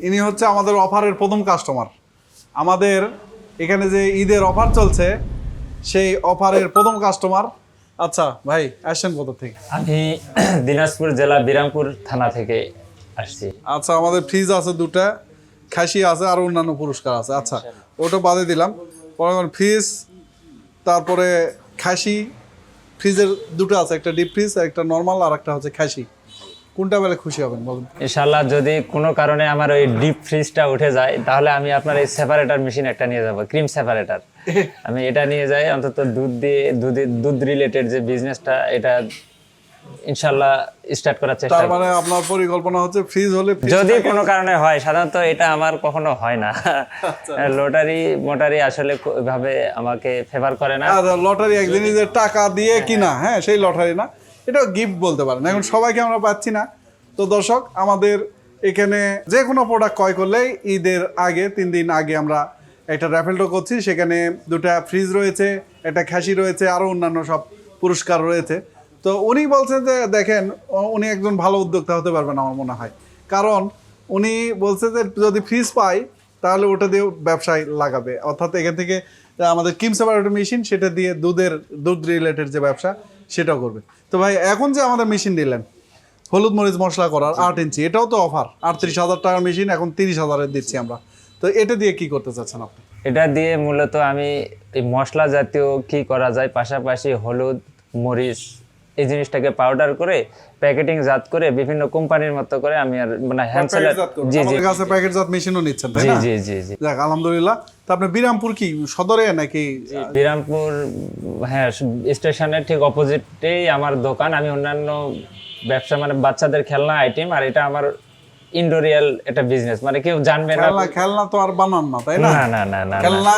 ইনি হচ্ছে আমাদের অফারের প্রথম কাস্টমার আমাদের এখানে যে ঈদের অফার চলছে সেই অফারের প্রথম কাস্টমার আচ্ছা ভাই আসছেন কোথা থেকে? আমি দিনাজপুর জেলা বিরামপুর থানা থেকে আসছি। আচ্ছা আমাদের ফ্রিজ আছে দুটা খাসি আছে আর অন্যান্য পুরস্কার আছে। আচ্ছা ওটা বাদে দিলাম। ফ্রিজ তারপরে খাসি ফ্রিজের দুটো আছে একটা ডিপ ফ্রিজ একটা নর্মাল আর একটা হচ্ছে খাসি। কোনটা বেলে খুশি হবেন বলুন? ইনশাল্লাহ যদি কোনো কারণে আমার ওই ডিপ ফ্রিজটা উঠে যায় তাহলে আমি আপনার এই সেপারেটর মেশিন একটা নিয়ে যাব ক্রিম সেপারেটর আমি এটা নিয়ে যাই অন্তত দুধ দিয়ে দুধ দুধ রিলেটেড যে বিজনেসটা এটা ইনশাল্লাহ স্টার্ট করার চেষ্টা তার মানে আপনার পরিকল্পনা হচ্ছে ফ্রিজ হলে যদি কোনো কারণে হয় সাধারণত এটা আমার কখনো হয় না। লটারি লোটারি মোটারি আসলে এভাবে আমাকে ফেভার করে না। আর লটারি এক জিনিসের টাকা দিয়ে কিনা হ্যাঁ সেই লটারি না? এটা গিফট বলতে পারেন। এখন সবাইকে আমরা পাচ্ছি না। তো দর্শক আমাদের এখানে যে কোনো প্রোডাক্ট ক্রয় করলেই ঈদের আগে তিন দিন আগে আমরা একটা র্যাফেলটো করছি। সেখানে দুটা ফ্রিজ রয়েছে একটা খাসি রয়েছে আরও অন্যান্য সব পুরস্কার রয়েছে। তো উনি বলছেন যে দেখেন উনি একজন ভালো উদ্যোক্তা হতে পারবেন আমার মনে হয়। কারণ উনি বলছে যে যদি ফ্রিজ পাই তাহলে ওটা দিয়ে ব্যবসায় লাগাবে। অর্থাৎ এখান থেকে আমাদের কিম সেপারেটর মেশিন সেটা দিয়ে দুধের দুধ রিলেটেড যে ব্যবসা সেটাও করবে। তো ভাই, এখন যে আমাদের মেশিন দিলেন, হলুদ মরিচ মশলা করার আট ইঞ্চি এটাও তো অফার আটত্রিশ হাজার টাকার মেশিন এখন তিরিশ হাজারের দিচ্ছি আমরা। তো এটা দিয়ে কি করতে চাচ্ছেন আপনি? এটা দিয়ে মূলত আমি এই মশলা জাতীয় কি করা যায়, পাশাপাশি হলুদ মরিচ এই জিনিসটাকে পাউডার করে প্যাকেটিং জাত করে বিভিন্ন কোম্পানির মতো করে আমি আর মানে হ্যান্ডসেলার জি জি আমাদের কাছে প্যাকেটজাত মেশিনও নিচ্ছেন তাই না? জি জি জি। যাক আলহামদুলিল্লাহ। তা আপনি বিরামপুর কি সদরে নাকি বিরামপুর হ্যাঁ স্টেশনের ঠিক অপোজিটেই আমার দোকান। আমি অন্যান্য ব্যবসা মানে বাচ্চাদের খেলনা আইটেম আর এটা আমার ইন্ডোরিয়াল একটা বিজনেস মানে কেউ জানবে না। খেলনা খেলনা তো আর বানান না তাই না? না না না। খেলনা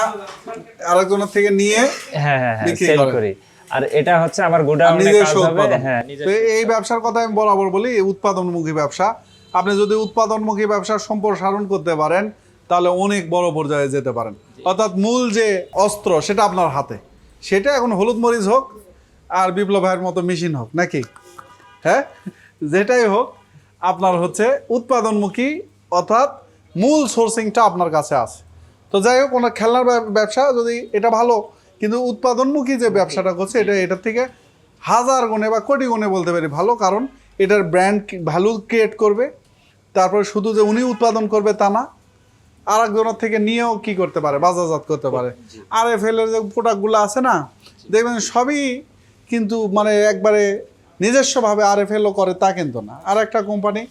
আরেকজনের থেকে নিয়ে হ্যাঁ হ্যাঁ হ্যাঁ সেল করি। আর এটা হচ্ছে আমার গোডাউনে কাজ হবে। হ্যাঁ তো এই ব্যবসার কথা আমি বরাবর বলি উৎপাদনমুখী ব্যবসা। আপনি যদি উৎপাদনমুখী ব্যবসা সম্প্রসারণ করতে পারেন তাহলে অনেক বড় পর্যায়ে যেতে পারেন। অর্থাৎ মূল যে অস্ত্র সেটা আপনার হাতে। সেটা এখন হলুদ মরিচ হোক আর বিপ্লব ভাইয়ের মতো মেশিন হোক নাকি? হ্যাঁ? যেটাই হোক আপনার হচ্ছে উৎপাদনমুখী অর্থাৎ মূল সোর্সিংটা আপনার কাছে আছে। তো যাই হোক ওনার খেলনার ব্যবসা যদি এটা ভালো কিন্তু উৎপাদনমুখী যে ব্যবসাটা করছে এটা এটার থেকে হাজার গুণে বা কোটি গুণে বলতে পারি ভালো কারণ এটার ব্র্যান্ড ভ্যালু ক্রিয়েট করবে তারপরে শুধু যে উনি উৎপাদন করবে তা না আর একজনের থেকে নিয়েও কি করতে পারে বাজারজাত করতে পারে। আর এফ এর যে প্রোডাক্টগুলো আছে না দেখবেন সবই কিন্তু মানে একবারে নিজস্বভাবে আর এফ এলও করে তা কিন্তু না। আর একটা কোম্পানি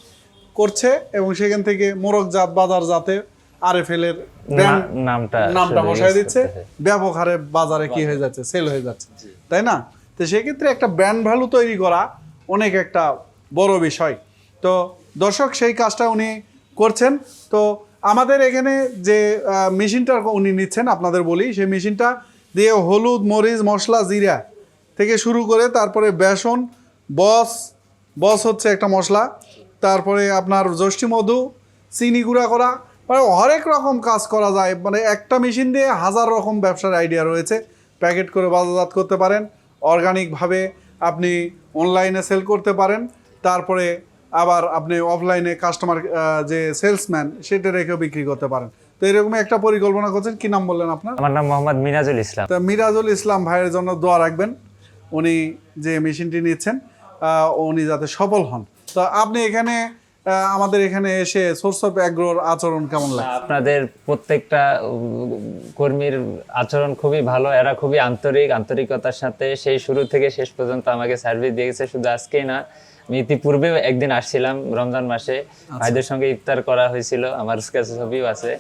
করছে এবং সেখান থেকে মোরগ জাত বাজার জাতে আর এফ এল এর নামটা নামটা বসায় দিচ্ছে। ব্যাপক হারে বাজারে কি হয়ে যাচ্ছে? সেল হয়ে যাচ্ছে। তাই না? তো সেক্ষেত্রে একটা ব্র্যান্ড ভ্যালু তৈরি করা অনেক একটা বড় বিষয়। তো দর্শক সেই কাজটা উনি করছেন। তো আমাদের এখানে যে মেশিনটা উনি নিচ্ছেন আপনাদের বলি সেই মেশিনটা দিয়ে হলুদ মরিচ মশলা জিরা থেকে শুরু করে তারপরে বেসন বস বস হচ্ছে একটা মশলা। তারপরে আপনার যষ্টি মধু চিনি গুঁড়া করা মানে হরেক রকম কাজ করা যায়। মানে একটা মেশিন দিয়ে হাজার রকম ব্যবসার আইডিয়া রয়েছে। প্যাকেট করে বাজারজাত করতে পারেন। অর্গানিকভাবে আপনি অনলাইনে সেল করতে পারেন। তারপরে আবার আপনি অফলাইনে কাস্টমার যে সেলসম্যান সেটা রেখেও বিক্রি করতে পারেন। তো এরকমই একটা পরিকল্পনা করছেন। কি নাম বললেন আপনার? আমার নাম মোহাম্মদ মিনাজুল ইসলাম। তা মিরাজুল ইসলাম ভাইয়ের জন্য দোয়া রাখবেন। উনি যে মেশিনটি নিচ্ছেন উনি যাতে সফল হন। তো আপনি এখানে আমাদের এখানে এসে সোর্স অফ অ্যাগ্রোর আচরণ কেমন লাগে আপনাদের প্রত্যেকটা কর্মীর আচরণ খুবই ভালো এরা খুবই আন্তরিক আন্তরিকতার সাথে সেই শুরু থেকে শেষ পর্যন্ত আমাকে সার্ভিস দিয়েছে শুধু আজকেই না আমি ইতিপূর্বেও একদিন আসছিলাম রমজান মাসে ভাইদের সঙ্গে ইফতার করা হয়েছিল আমার কাছে ছবিও আছে।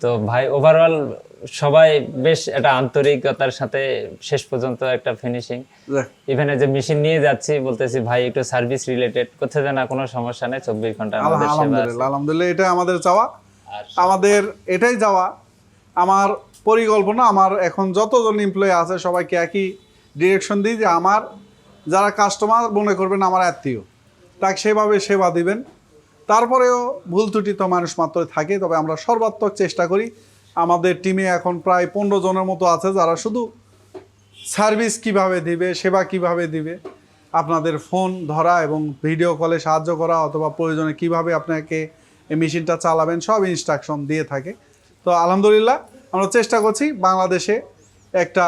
তো ভাই ওভারঅল সবাই বেশ একটা আন্তরিকতার সাথে শেষ পর্যন্ত একটা ফিনিশিং ইভেনে যে মেশিন নিয়ে যাচ্ছি বলতেছি ভাই একটু সার্ভিস রিলেটেড কোথাও না কোনো সমস্যা নেই চব্বিশ ঘণ্টা আমাদের আলহামদুলিল্লাহ আলহামদুলিল্লাহ এটা আমাদের চাওয়া। আমাদের এটাই যাওয়া। আমার পরিকল্পনা আমার এখন যতজন এমপ্লয়ি আছে সবাইকে একই ডিরেকশন দিই যে আমার যারা কাস্টমার মনে করবেন আমার আত্মীয়। তাকে সেভাবে সেবা দিবেন। তারপরেও ভুল ত্রুটি তো মানুষ মাত্রই থাকে, তবে আমরা সর্বাত্মক চেষ্টা করি। আমাদের টিমে এখন প্রায় পনেরো জনের মতো আছে যারা শুধু সার্ভিস কীভাবে দিবে, সেবা কীভাবে দিবে, আপনাদের ফোন ধরা এবং ভিডিও কলে সাহায্য করা অথবা প্রয়োজনে কীভাবে আপনাকে এই মেশিনটা চালাবেন, সব ইনস্ট্রাকশন দিয়ে থাকে। তো আলহামদুলিল্লাহ, আমরা চেষ্টা করছি বাংলাদেশে একটা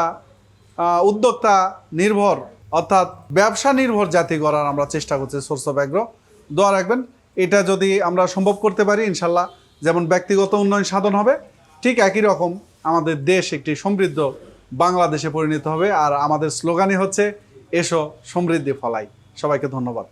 উদ্যোক্তা নির্ভর অর্থাৎ ব্যবসা নির্ভর জাতি করার আমরা চেষ্টা করছি সোর্স অফ অ্যাগ্রো দোয়া রাখবেন। এটা যদি আমরা সম্ভব করতে পারি, ইনশাল্লাহ, যেমন ব্যক্তিগত উন্নয়ন সাধন হবে, ঠিক একই রকম আমাদের দেশ একটি সমৃদ্ধ বাংলাদেশে পরিণত হবে, আর আমাদের স্লোগানই হচ্ছে, এসো সমৃদ্ধি ফলাই। সবাইকে ধন্যবাদ।